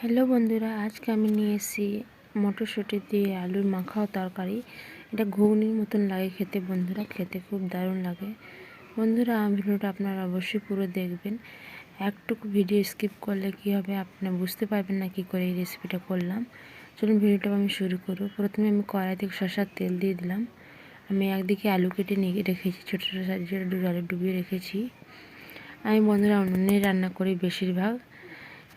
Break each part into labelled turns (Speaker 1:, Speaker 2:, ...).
Speaker 1: Hello বন্ধুরা, আজকে আমি নিয়ে এসেছি মটরশুঁটি দিয়ে আলুর মাখাও তরকারি। এটা ঘুগনির মতন লাগে খেতে বন্ধুরা, খেতে খুব দারুণ লাগে। বন্ধুরা, ভিডিওটা আপনারা অবশ্যই পুরো দেখবেন। একটুকু ভিডিও স্কিপ করলে কি হবে আপনারা বুঝতে পারবেন না কি করে এই রেসিপিটা করলাম। চলুন ভিডিওটা আমি শুরু করব। প্রথমে আমি কড়াই থেকে শসার তেল দিয়ে দিলাম। আমি একদিকে আলু কেটে নিয়ে রেখেছি, ছোটো ছোটো সাইজে জলে ডুবিয়ে রেখেছি। আমি বন্ধুরা উনুনে রান্না করি বেশিরভাগ।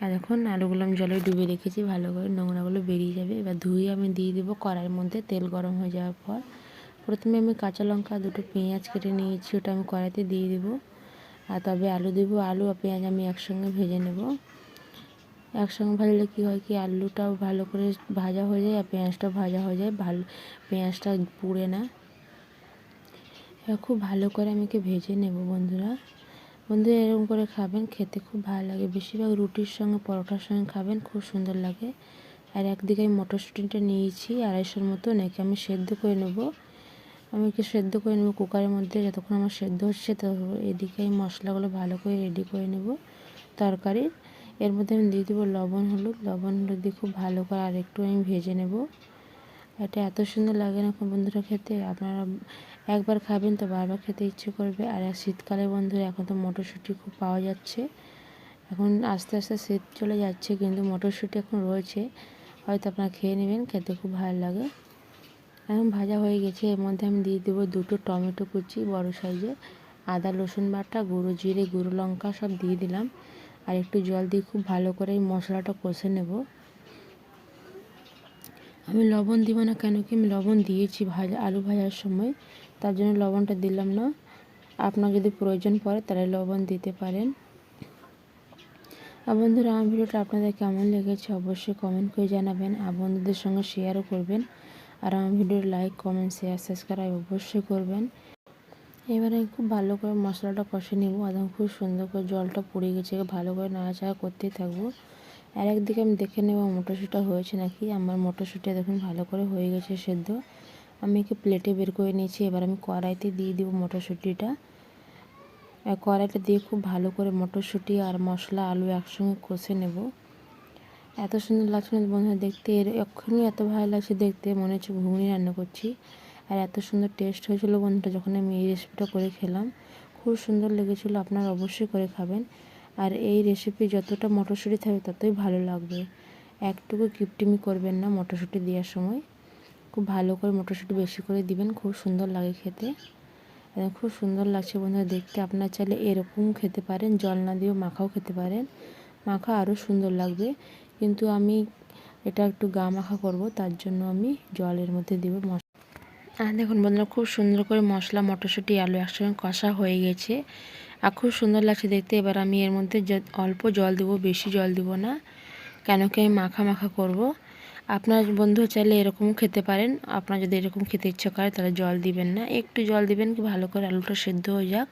Speaker 1: আর এখন আলুগুলো আমি জলে ডুবে রেখেছি, ভালো করে নোংরাগুলো বেরিয়ে যাবে। এবার ধুয়ে আমি দিয়ে দেবো কড়াইয়ের মধ্যে, তেল গরম হয়ে যাওয়ার পর। প্রথমে আমি কাঁচা লঙ্কা, দুটো পেঁয়াজ কেটে নিয়েছি, ওটা আমি কড়াইতে দিয়ে দেবো। আর তবে আলু দেবো, আলু আর পেঁয়াজ আমি একসঙ্গে ভেজে নেব। একসঙ্গে ভাজলে কী হয় কি, আলুটাও ভালো করে ভাজা হয়ে যায় আর পেঁয়াজটাও ভাজা হয়ে যায়, ভালো, পেঁয়াজটা পুড়ে না। খুব ভালো করে আমি ভেজে নেব বন্ধুরা। বন্ধুরা এরকম করে খাবেন, খেতে খুব ভালো লাগে। বেশিরভাগ রুটির সঙ্গে, পরোটার সঙ্গে খাবেন, খুব সুন্দর লাগে। আর একদিকে আমি মটরশুঁটিটা নিয়েছি, আড়াইশোর মতো, নাকি আমি সেদ্ধ করে নেব? আমি একে সেদ্ধ করে নেব কুকারের মধ্যে, যতক্ষণ আমার সেদ্ধ হচ্ছে, তো এদিকে আমি মশলাগুলো ভালো করে রেডি করে নেব তরকারির। এর মধ্যে আমি দিয়ে দেবো লবণ, হলুদ। লবণ, হলুদ দিয়ে খুব ভালো করে আর একটু আমি ভেজে নেব। এটা এত সুন্দর লাগে না বন্ধুরা খেতে। আপনারা একবার খাবেন তো বারবার খেতে ইচ্ছে করবে। আর শীতকালে বন্ধুরা, এখন তো মটরশুঁটি খুব পাওয়া যাচ্ছে। এখন আস্তে আস্তে শীত চলে যাচ্ছে, কিন্তু মটরশুঁটি এখন রয়েছে। হয়তো আপনারা খেয়ে নেবেন, খেতে খুব ভালো লাগে। এখন ভাজা হয়ে গেছে, এর মধ্যে আমি দিয়ে দেবো দুটো টমেটো কুচি, বড় সাইজে আদা, রসুন বাটা, গুঁড়ো জিরে, গুঁড়ো লঙ্কা সব দিয়ে দিলাম। আর একটু জল দিয়ে খুব ভালো করে এই মশলাটা কষে নেব। আমি লবণ দিব না কেন কি আমি লবণ দিয়েছি ভাজা, আলু ভাজার সময়। তার জন্য লবণটা দিলাম না। আপনার যদি প্রয়োজন পড়ে তাহলে লবণ দিতে পারেন। আর বন্ধুরা, আমার ভিডিওটা আপনাদের কেমন লেগেছে অবশ্যই কমেন্ট করে জানাবেন আর বন্ধুদের সঙ্গে শেয়ারও করবেন। আর আমার ভিডিওর লাইক কমেন্ট শেয়ার সাবস্ক্রাইব অবশ্যই করবেন। এবারে খুব ভালো করে মশলাটা কষে নেব। একদম খুব সুন্দর করে জলটা পুড়ে গেছে। ভালো করে নাড়াচাড়া করতেই থাকব। আর একদিকে আমি দেখে নেব মটরশুঁটা হয়েছে নাকি। আমার মটরশুঁটা দেখুন ভালো করে হয়ে গেছে সেদ্ধ। আমি একে প্লেটে বের করে নিয়েছি, এবার আমি কড়াইতে দিয়ে দিব মটরশুঁটিটা। কড়াইটা দিয়ে খুব ভালো করে মটরশুঁটি আর মশলা, আলু একসঙ্গে কষে নেব। এত সুন্দর লাগছে না বন্ধুরা দেখতে, এর এক্ষুনি এত ভালো লাগছে দেখতে, মনে হচ্ছে ঘুগনি রান্না করছি। আর এত সুন্দর টেস্ট হয়েছিল বন্ধুটা যখন আমি এই রেসিপিটা করে খেলাম। খুব সুন্দর লেগেছিলো, আপনারা অবশ্যই করে খাবেন। আর এই রেসিপি যতটা মটরশুঁটি থাকবে ততই ভালো লাগবে। একটুকু কিপটিমি করবেন না মটরশুঁটি দেওয়ার সময়। খুব ভালো করে মটরশুঁটি বেশি করে দিবেন, খুব সুন্দর লাগে খেতে। খুব সুন্দর লাগছে বন্ধুরা দেখতে, আপনার চাইলে এরকম খেতে পারেন, জল না দিয়েও মাখাও খেতে পারেন। মাখা আরও সুন্দর লাগবে। কিন্তু আমি এটা একটু গা মাখা করব, তার জন্য আমি জলের মধ্যে দিব মশলা আর দেখুন বন্ধুরা, খুব সুন্দর করে মশলা, মটরশুঁটি, আলু একসঙ্গে কষা হয়ে গেছে। আর খুব সুন্দর লাগছে দেখতে। এবার আমি এর মধ্যে অল্প জল দেবো, বেশি জল দিব না। কেন কি আমি মাখা মাখা করব। আপনার বন্ধু চাইলে এরকমও খেতে পারেন। আপনার যদি এরকম খেতে ইচ্ছা করে, তাহলে জল দিবেন না। একটু জল দিবেন কি ভালো করে আলুটা সেদ্ধ হয়ে যাক।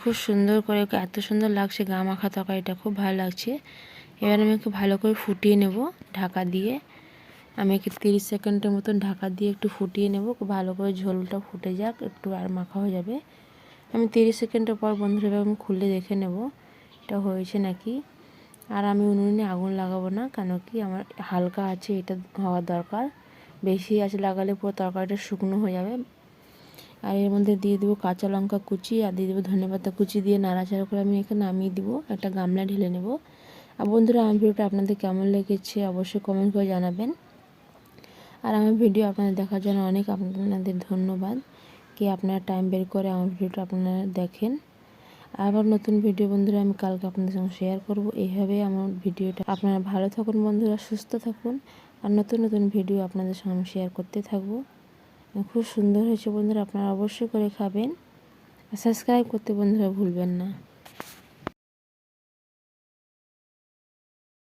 Speaker 1: খুব সুন্দর করে এত সুন্দর লাগছে গা মাখা তরকারিটা, খুব ভালো লাগছে। এবার আমি একটু ভালো করে ফুটিয়ে নেব ঢাকা দিয়ে। আমি একটু তিরিশ সেকেন্ডের মতন ঢাকা দিয়ে একটু ফুটিয়ে নেব। ভালো করে ঝোলটা ফুটে যাক, একটু আর মাখা হয়ে যাবে। আমি তিরিশ সেকেন্ডের পর বন্ধুরা আমি খুলে দেখে নেব, এটা হয়েছে নাকি। আর আমি উনুনে আগুন লাগাবো না, কেন কি আমার হালকা আছে, এটা হওয়া দরকার। বেশি আছে লাগালে পুরো তরকারিটা শুকনো হয়ে যাবে। আর এর মধ্যে দিয়ে দেবো কাঁচা লঙ্কা কুচি, আর দিয়ে দেবো ধনেপাতা কুচি দিয়ে নাড়াচাড়া করে আমি এখানে নামিয়ে দিব, একটা গামলা ঢেলে নেব। আর বন্ধুরা, আমার ভিডিওটা আপনাদের কেমন লেগেছে অবশ্যই কমেন্ট করে জানাবেন। আর আমার ভিডিও আপনাদের দেখার জন্য অনেক আপনাদের ধন্যবাদ। কি আপনারা টাইম বের করে আমার ভিডিওটা আপনারা দেখেন। আবার নতুন ভিডিও বন্ধুরা, আমি কালকে আপনাদের সঙ্গে শেয়ার করব। এইভাবে আমার ভিডিওটা আপনারা ভালো থাকুন বন্ধুরা, সুস্থ থাকুন। আর নতুন নতুন ভিডিও আপনাদের সঙ্গে আমি শেয়ার করতে থাকব। খুব সুন্দর হয়েছে বন্ধুরা, আপনারা অবশ্যই করে খাবেন। সাবস্ক্রাইব করতে বন্ধুরা ভুলবেন না।